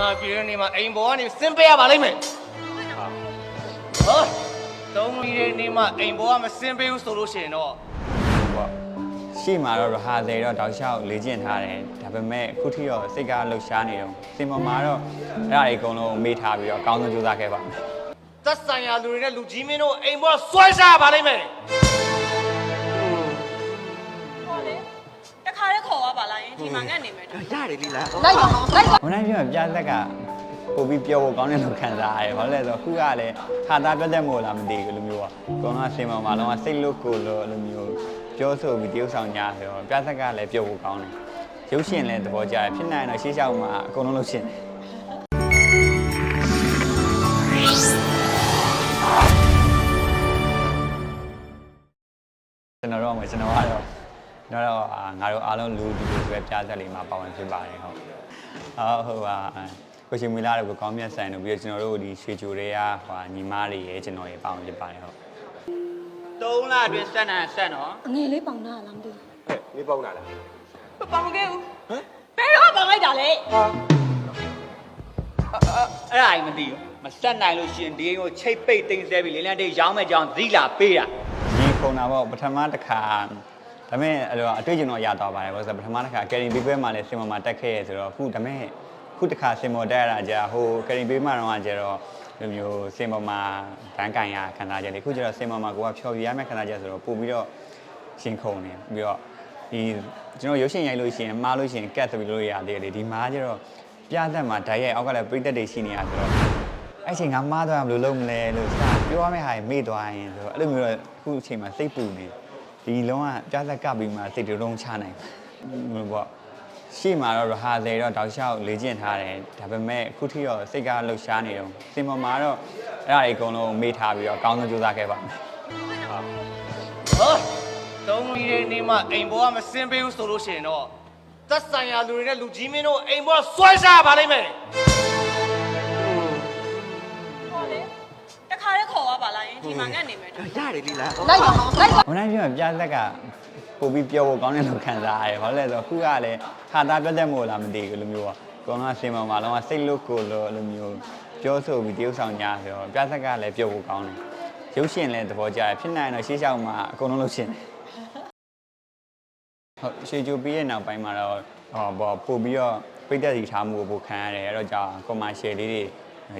လပြည်တဲ့နေမှာအိမ်ပေါ်ကနေစင်ပေးရပါလိမ့်မယ်ဟောသုံးပြီးတဲ့နေမှာအိမ်ပေါ်ကမစင်ပေးဘူးဆိုလို့ရှိရင်တော့ပေါ့ရှိမှာတော့ဟာတယ်တော့တောက်လျှောက်လေ့ကျင့်ထားတယ်ဒါပေမဲ့အခုထိတော့စိတ်ကလှုပ်ရှားနေတော့စင်ပေါ်မှာတော့အဲ့ဒါတွေအကုန်လုံးမေးထားပြီးတော့အကောင်းဆုံးကြိုးစားခဲ့ပါမယ်သက်ဆိုင်ရာလူတွေနဲ့လူကြီးမင်းတို့အိမ်ပေါ်ကဆွဲရှားရပါလိမ့်မယ် ဒီမှာငတ်နေမယ်တော့ရတယ်လीလားလိုက်ပါလိုက်ပါဝန်ထမ်းပြောပြသက်ကပို့ပြီးပြောဖို့ကောင်းတယ်လို့ခံစားရတယ်ဘာလို့လဲဆိုတော့ခုကလည်းခါသားပြတ်တဲ့မို့လားမသိဘူးလိုမျိုးอ่ะကောင်းကစင်ပေါ်မှာလုံးဝစိတ်လွတ်ကိုလို့လိုမျိုးပြောဆိုပြီးတရုပ်ဆောင်ညာဆိုတော့ပြသက်ကလည်းပြောဖို့ကောင်းတယ်ရုပ်ရှင်လည်းသဘောကျတယ်ဖြစ်နိုင်တော့ရှေ့လျှောက်မှာအကုန်လုံးလုပ်ရှင်တယ်ကျွန်တော်တို့ကကျွန်တော်ကတော့ကျွန် တော်တို့အာငါတို့အားလုံးလူဒီလိုဆိုပဲပြသက်လေးမှာပါဝင်ဖြစ်ပါတယ်ဟုတ်အော်ဟုတ်ပါကိုရှင်မီလာတို့ကိုကောင်းမြတ်ဆိုင်တို့ပြီးတော့ကျွန်တော်တို့ဒီရွှေချိုတွေကဟိုညီမတွေရဲ့ကျွန်တော်ရဲ့ပါဝင်ဖြစ်ပါတယ်ဟုတ်3လအတွင်းဆက်နိုင်ဆက်နော်အငယ်လေးပေါင်တာလားမသိဘူးနေပေါင်းလာလားမပေါင်ခဲ့ဘူးဟမ်ဘယ်တော့ပေါင်လိုက်တာလဲအဲ့ဒါကြီးမသိဘူးမဆက်နိုင်လို့ရှရင်ဒီအိမ်ကိုချိတ်ပိတ်တင်းဆဲပြီးလင်းလန်းတိတ်ရောင်းမဲ့ကြောင်သီလာပေးတာဒီခုံတာပေါ့ပထမတစ်ခါ ဒါပေမဲ့အဲ့တော့အတွေ့အကြုံတော့ရသွားပါတယ်ဘာလို့လဲဆိုတော့ပထမတစ်ခါကယ်ရီဘေးပွဲမှာလည်းစင်မော်မှာတက်ခဲ့ရဆိုတော့အခုဒါပေမဲ့အခုတစ်ခါစင်မော်တက်ရတာကြာဟိုကယ်ရီဘေးမှာတော့ကျတော့လိုမျိုးစင်မော်မှာဘန်းကန်ရခံစားချက်လေအခုကျတော့စင်မော်မှာကိုကဖြော်ပြရမယ့်ခံစားချက်ဆိုတော့ပို့ပြီးတော့ရှင်ခုံနေပြီးတော့ဒီကျွန်တော်ရုပ်ရှင်ရိုက်လို့ရှိရင်မှားလို့ရှိရင်ကတ်ဆိုပြီးလို့ရသေးတယ်လေဒီမှာကျတော့ပြသက်မှာဓာတ်ရိုက်အောက်ကလည်းပြိတက်တွေရှိနေရဆိုတော့အဲ့ချိန်ငါမှားသွားမလို့လုံးမလဲလို့စပြောရမယ့်ဟာမေ့သွားရင်ဆိုတော့အဲ့လိုမျိုးတော့အခုအချိန်မှာစိတ်ပူနေ ဒီလုံးကကြားသက်ကပ်ပြီးမှစိတ်တုံးချနိုင်ဘူးပေါ့ရှိမှာတော့ဟာတယ်တော့တောက်လျှောက်လေ့ကျင့်ထားတယ်ဒါပေမဲ့အခုထိတော့စိတ်ကလှုပ်ရှားနေတော့စင်ပေါ်မှာတော့အဲ့ဒါတွေအကုန်လုံးမေ့ထားပြီးတော့အကောင်းဆုံးကြိုးစားခဲ့ပါမယ်ဟောသုံးပြီးတဲ့နေမှာအိမ်ပေါ်ကမစင်ပေးဘူးဆိုလို့ရှိရင်တော့သက်ဆိုင်ရာလူတွေနဲ့လူကြီးမင်းတို့အိမ်ပေါ်ကဆွဲရှားရပါလိမ့်မယ်ဟောလေတခါတည်းခေါ်သွားပါလားယင်ဒီမှာငတ်နေမယ်တော့ ရတယ်လीလားလိုက်ပါလိုက်ပါဝန်ထမ်းပြောပြသက်ကပို့ပြီးပြောဖို့ကောင်းတယ်လို့ခံစားရတယ်ဘာလို့လဲဆိုတော့ခုကလည်းခါသားပြတ်တဲ့မို့လားမသိဘူးလိုမျိုးอ่ะကောင်းကစင်ပေါ်မှာလုံးဝစိတ်လွတ်ကိုလို့လိုမျိုးပြောဆိုပြီးတရုပ်ဆောင်ညာဆိုတော့ပြသက်ကလည်းပြောဖို့ကောင်းတယ်ရုပ်ရှင်လည်းသဘောကျတယ်ဖြစ်နိုင်တော့ရှေ့လျှောက်မှာအကုန်လုံးလုပ်ရှင်တယ်ဟုတ်ရှေ့ကျူပြီးရဲ့နောက်ပိုင်းမှာတော့ဟောပေါ့ပို့ပြီးတော့ပိတ်သက်စီထားမှုကိုပို့ခံရတယ်အဲ့တော့ကြောင့်ကွန်မာရှယ်လေးတွေ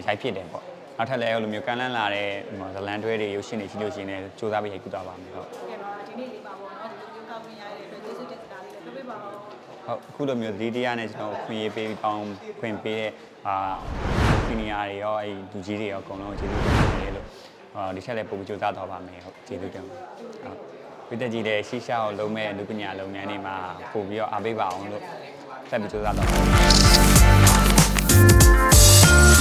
ရိုက်ဖြစ်တယ်ပေါ့ နောက်ထပ်လည်းအဲ့လိုမျိုးကန်လန်းလာတဲ့ဟိုဇလန်တွဲတွေရုပ်ရှင်တွေရှိလို့ရှိရင်လည်းစူးစမ်းပြီးရိုက်ကူသွားပါမယ်ဟုတ်ကဲပါဒီနေ့လေးပါပေါ့နော်ဒီလိုမျိုးကောင်းမြင်ရတဲ့အတွက်ကျေးဇူးတင်စကားလေးလည်းပြောပြပါဦးဟုတ်အခုလိုမျိုးဒီတရားနဲ့ကျွန်တော်ခွင့်ရေးပေးပေါင်းခွင့်ပေးတဲ့အာစီနီယာတွေရောအဲ့ဒီလူကြီးတွေရောအကုန်လုံးကျေးဇူးတင်ပါတယ်လို့အာဒီချက်လည်းပုံကြိုးစားတော့ပါမယ်ဟုတ်ကျေးဇူးတင်ပါတယ်ဟုတ်ပြည်သက်ကြီးလည်းရှီရှာကိုလုံးမဲ့လူပညာလုပ်ငန်းတွေမှာပို့ပြီးတော့အားပေးပါအောင်လို့ဆက်ပြီးကြိုးစားတော့ပါမယ်